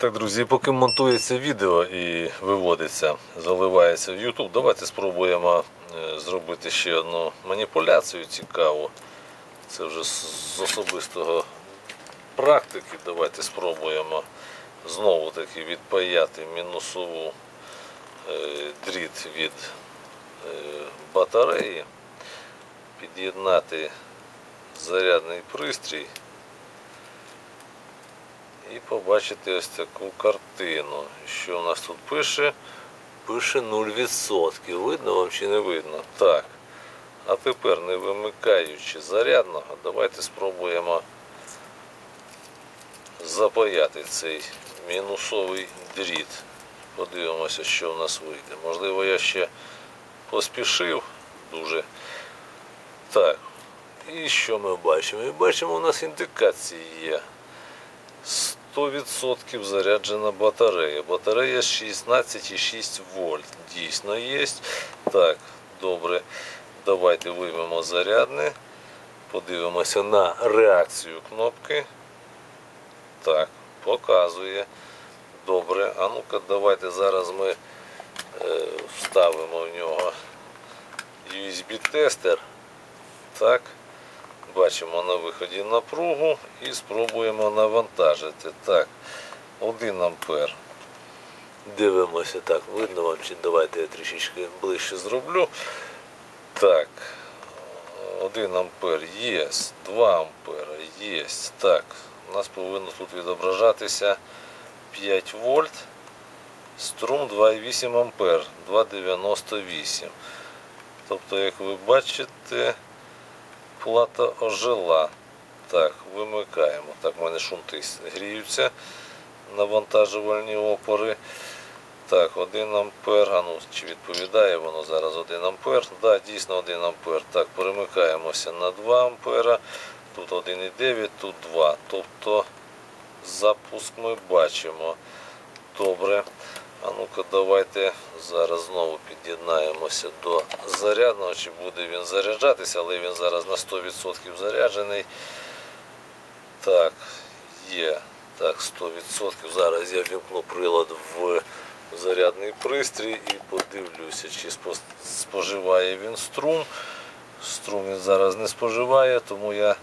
Так, друзі, поки монтується відео і виводиться, заливається в YouTube, давайте спробуємо е, зробити ще одну маніпуляцію цікаву. Це вже з особистого практики. Давайте спробуємо знову таки відпаяти мінусову е, дріт від е, батареї, під'єднати зарядний пристрій і побачити ось таку картину. Що у нас тут пише? Пише 0%. Видно вам чи не видно? Так. А тепер, не вимикаючи зарядного, давайте спробуємо запаяти цей мінусовий дріт. Подивимося, що в нас вийде. Можливо, я ще поспішив дуже. Так. І що ми бачимо? Ми бачимо, у нас індикації є. 100% заряджена батарея. Батарея 16,6 вольт. Дійсно є. Так, добре. Давайте виймемо зарядне. Подивимося на реакцію кнопки. Так, показує. Добре. А ну-ка, давайте зараз ми е, вставимо в нього USB-тестер. Так. Бачимо на виході напругу і спробуємо навантажити. Так, 1 ампер. Дивимося, так, видно вам, чи давайте я трішечки ближче зроблю. Так, 1 ампер є, 2 ампера є. Так, у нас повинно тут відображатися 5 вольт, струм 2,8 ампер, 2,98. Тобто, як ви бачите, плата ожила. Так, вимикаємо. Так, в мене шунти гріються, навантажувальні опори. Так, 1 ампер. А ну, чи відповідає воно зараз 1 ампер? Так, да, дійсно 1 ампер. Так, перемикаємося на 2 ампера. Тут 1,9, тут 2. Тобто запуск ми бачимо. Добре. А ну-ка, давайте зараз знову під'єднаємося до зарядного, чи буде він заряджатися, але він зараз на 100% заряджений. Так, є. Так, 100%. Зараз я вімкну прилад в зарядний пристрій і подивлюся, чи споживає він струм. Струм він зараз не споживає, тому я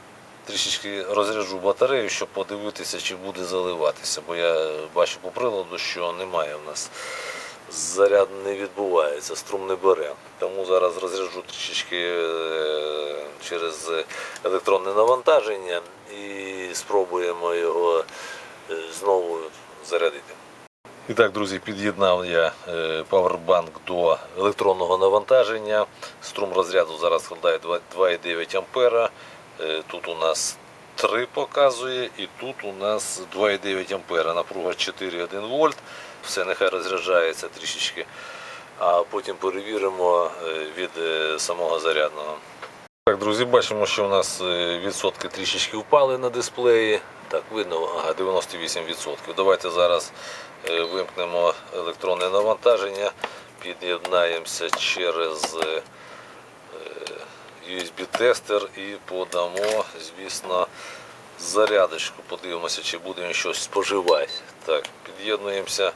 трішечки розряджу батарею, щоб подивитися, чи буде заливатися. Бо я бачу по приладу, що немає в нас. Заряд не відбувається, струм не бере. Тому зараз розряджу трішечки е, через електронне навантаження і спробуємо його е, знову зарядити. І так, друзі, під'єднав я е, павербанк до електронного навантаження. Струм розряду зараз складає 2,9 ампера. Е, Тут у нас 3 показує і тут у нас 2,9 ампера. Напруга 4,1 вольт. Все нехай розряджається трішечки. А потім перевіримо е, від е, самого зарядного. Так, друзі, бачимо, що у нас відсотки трішечки впали на дисплеї. Так, видно, ага, 98%. Давайте зараз вимкнемо електронне навантаження, під'єднаємося через USB-тестер і подамо, звісно, зарядочку. Подивимося, чи буде він щось споживати. Так, під'єднуємося.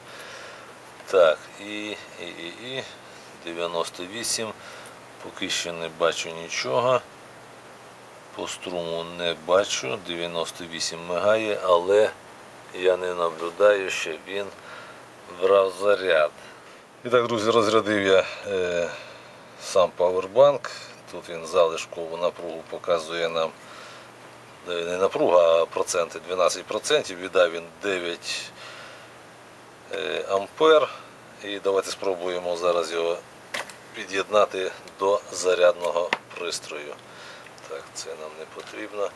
Так, і, і, і, і 98. Поки що не бачу нічого. По струму не бачу. 98 мигає, але я не наблюдаю, що він брав заряд. І так, друзі, розрядив я е, сам павербанк. Тут він залишкову напругу показує нам е, не напруга, а проценти 12%. Віддав він 9 е, ампер. І давайте спробуємо зараз його під'єднати до зарядного пристрою. Так, це нам не потрібно.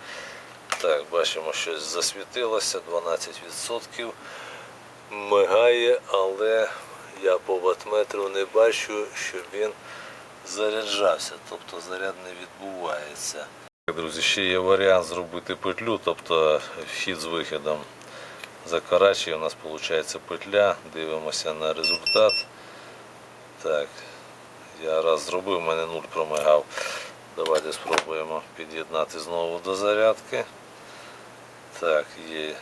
Так, бачимо, щось засвітилося, 12%. Мигає, але я по ватметру не бачу, що він заряджався, тобто заряд не відбувається. Друзі, ще є варіант зробити петлю, тобто вхід з вихідом. Закарачує у нас виходить петля, дивимося на результат. Так, я раз зробив, у мене нуль промигав. Давайте спробуємо під'єднати знову до зарядки. Так, є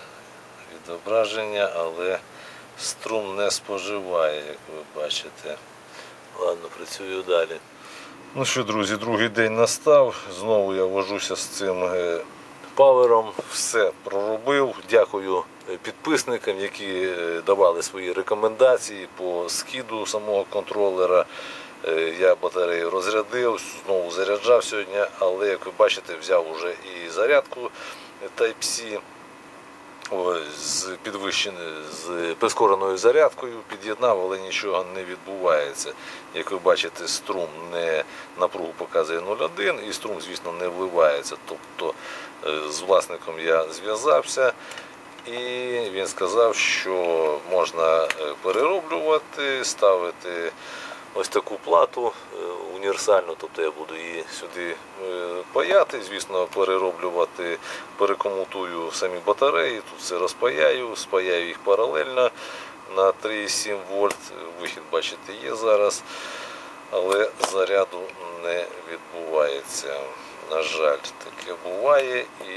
відображення, але струм не споживає, як ви бачите. Ладно, працюю далі. Ну що, друзі, другий день настав. Знову я вожуся з цим е, павером. Все проробив. Дякую е, підписникам, які е, давали свої рекомендації по скиду самого контролера. Я батарею розрядив, знову заряджав сьогодні, але як ви бачите, взяв уже і зарядку Type-C. З підвищеною з прискореною зарядкою під'єднав, але нічого не відбувається. Як ви бачите, струм не напругу показує 0,1 і струм, звісно, не вливається. Тобто е, з власником я зв'язався і він сказав, що можна е, перероблювати, ставити ось таку плату е, універсальну, тобто я буду її сюди е, паяти, звісно, перероблювати, перекомутую самі батареї, тут все розпаяю, спаяю їх паралельно на 3,7 вольт. Вихід, бачите, є зараз, але заряду не відбувається. На жаль, таке буває, і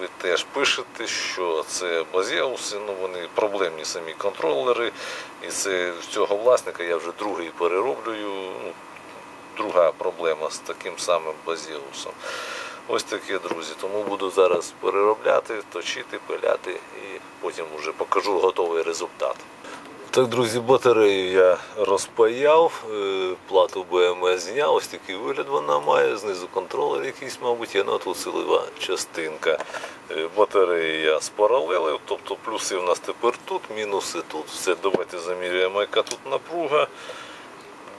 ви теж пишете, що це базеуси, ну вони проблемні самі контролери, і це цього власника я вже другий перероблюю. Ну, друга проблема з таким самим базеусом. Ось таке, друзі. Тому буду зараз переробляти, точити, пиляти і потім вже покажу готовий результат. Так, друзі, батарею я розпаяв, е, плату БМС зняв, ось такий вигляд вона має, знизу контролер якийсь, мабуть, є, ну а тут силова частинка. Е, Батареї я спаралелив, тобто плюси в нас тепер тут, мінуси тут. Все, давайте заміряємо, яка тут напруга.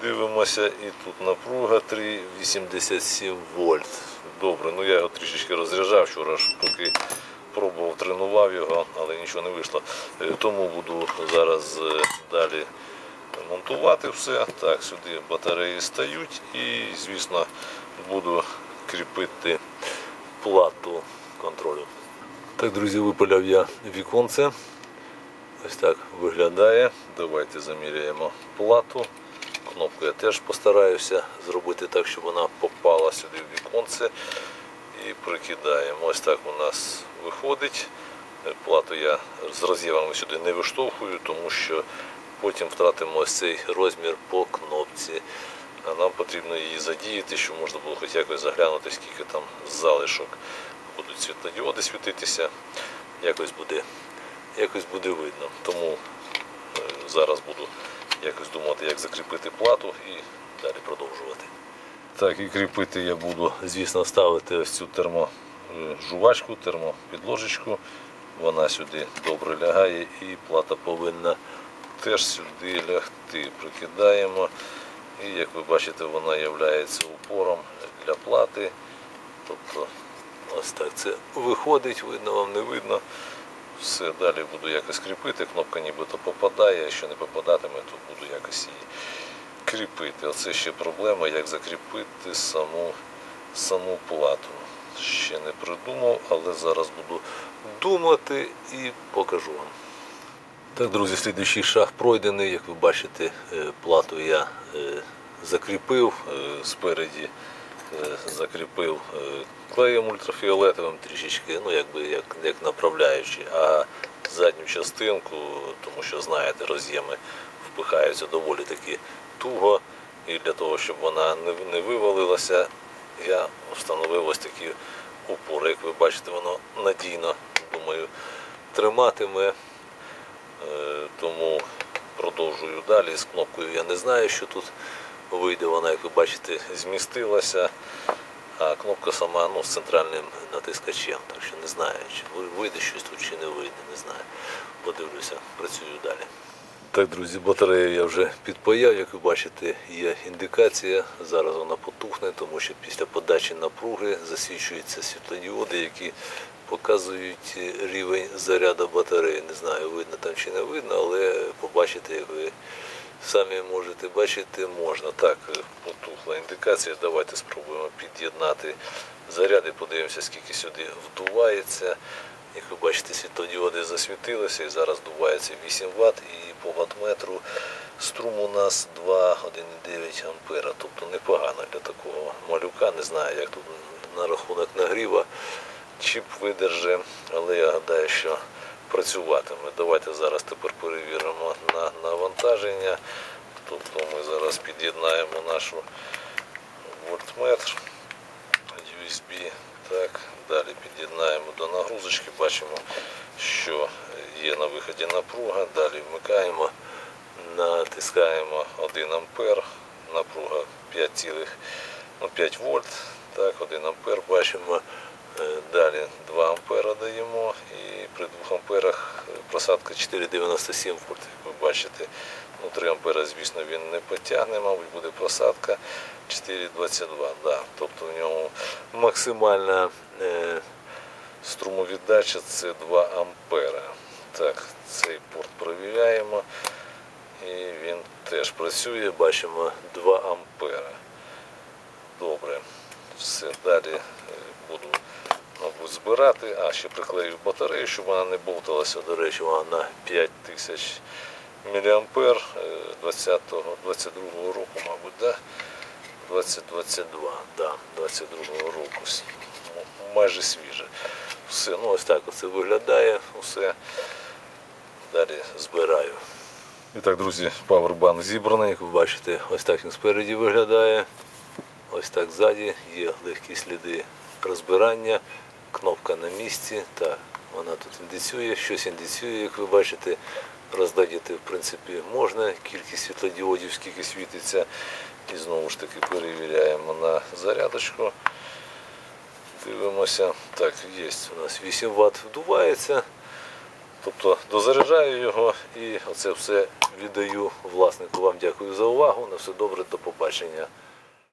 Дивимося, і тут напруга 3,87 вольт. Добре, ну я його трішечки розряджав вчора, поки пробував, тренував його, але нічого не вийшло. Е, Тому буду зараз е, далі монтувати все. Так, сюди батареї стають і, звісно, буду кріпити плату контролю. Так, друзі, випиляв я віконце. Ось так виглядає. Давайте заміряємо плату. Кнопку я теж постараюся зробити так, щоб вона попала сюди в віконце. І прикидаємо. Ось так у нас виходить. Плату я з роз'ємами сюди не виштовхую, тому що потім втратимо ось цей розмір по кнопці. А нам потрібно її задіяти, щоб можна було хоч якось заглянути, скільки там залишок будуть світлодіоди світитися. Якось буде, якось буде видно. Тому е, зараз буду якось думати, як закріпити плату і далі продовжувати. Так, і кріпити я буду, звісно, ставити ось цю терможувачку, термопідложечку. Вона сюди добре лягає і плата повинна теж сюди лягти. Прикидаємо. І як ви бачите, вона є упором для плати. Тобто ось так це виходить, видно вам не видно. Все, далі буду якось кріпити, кнопка нібито попадає, якщо не попадатиме, то буду якось її кріпити. Оце ще проблема, як закріпити саму, саму плату. Ще не придумав, але зараз буду думати і покажу вам. Так, друзі, слідуючий шаг пройдений. Як ви бачите, е, плату я е, закріпив е, спереді. Закріпив клеєм ультрафіолетовим трішечки, ну якби як, як направляючи, а задню частинку, тому що знаєте, роз'єми впихаються доволі таки туго. І для того, щоб вона не, вивалилася, я встановив ось такі упори. Як ви бачите, воно надійно, думаю, триматиме. Е, Тому продовжую далі. З кнопкою я не знаю, що тут вийде. Вона, як ви бачите, змістилася. А кнопка сама ну, з центральним натискачем. Так що не знаю, чи вийде щось тут, чи не вийде, не знаю. Подивлюся, працюю далі. Так, друзі, батарею я вже підпаяв. Як ви бачите, є індикація. Зараз вона потухне, тому що після подачі напруги засвічуються світлодіоди, які показують рівень заряду батареї. Не знаю, видно там чи не видно, але побачити, як ви самі можете бачити, можна. Так, потухла індикація. Давайте спробуємо під'єднати заряд і подивимося, скільки сюди вдувається. Як ви бачите, світлодіоди засвітилися і зараз вдувається 8 Вт і по ваттметру струм у нас 2,1,9 ампера. Тобто непогано для такого малюка. Не знаю, як тут на рахунок нагріва чіп видерже, але я гадаю, що працюватиме. Давайте зараз тепер перевіримо на навантаження. Тобто ми зараз під'єднаємо нашу вольтметр USB. Так, далі під'єднаємо до нагрузочки, бачимо, що є на виході напруга. Далі вмикаємо, натискаємо 1 ампер, напруга 5, ну, 5 вольт. Так, 1 ампер бачимо. Е, Далі 2 ампера даємо і при 2 амперах просадка 4,97 вольт, як ви бачите. Ну, 3 ампера, звісно, він не потягне, мабуть, буде просадка 4,22. Да. Тобто в ньому максимальна е, струмовіддача це 2 ампера. Так, цей порт перевіряємо. І він теж працює, бачимо 2 ампера. Добре. Все, далі е, буду мабуть, збирати. А, ще приклею батарею, щоб вона не бовталася. До речі, вона на 5000 мА 20-го, 22-го року, мабуть, да? 2022, да, 22-го року. Майже свіже. Все, ну ось так оце виглядає, все. Далі збираю. І так, друзі, павербанк зібраний. Як ви бачите, ось так він спереді виглядає. Ось так ззаді є легкі сліди розбирання, кнопка на місці, та вона тут індицює, щось індицює, як ви бачите, роздадіти в принципі можна, кількість світлодіодів, скільки світиться. І знову ж таки перевіряємо на зарядочку. Дивимося. Так, є у нас 8 Вт вдувається. Тобто дозаряджаю його і оце все віддаю власнику. Вам дякую за увагу. На все добре, до побачення.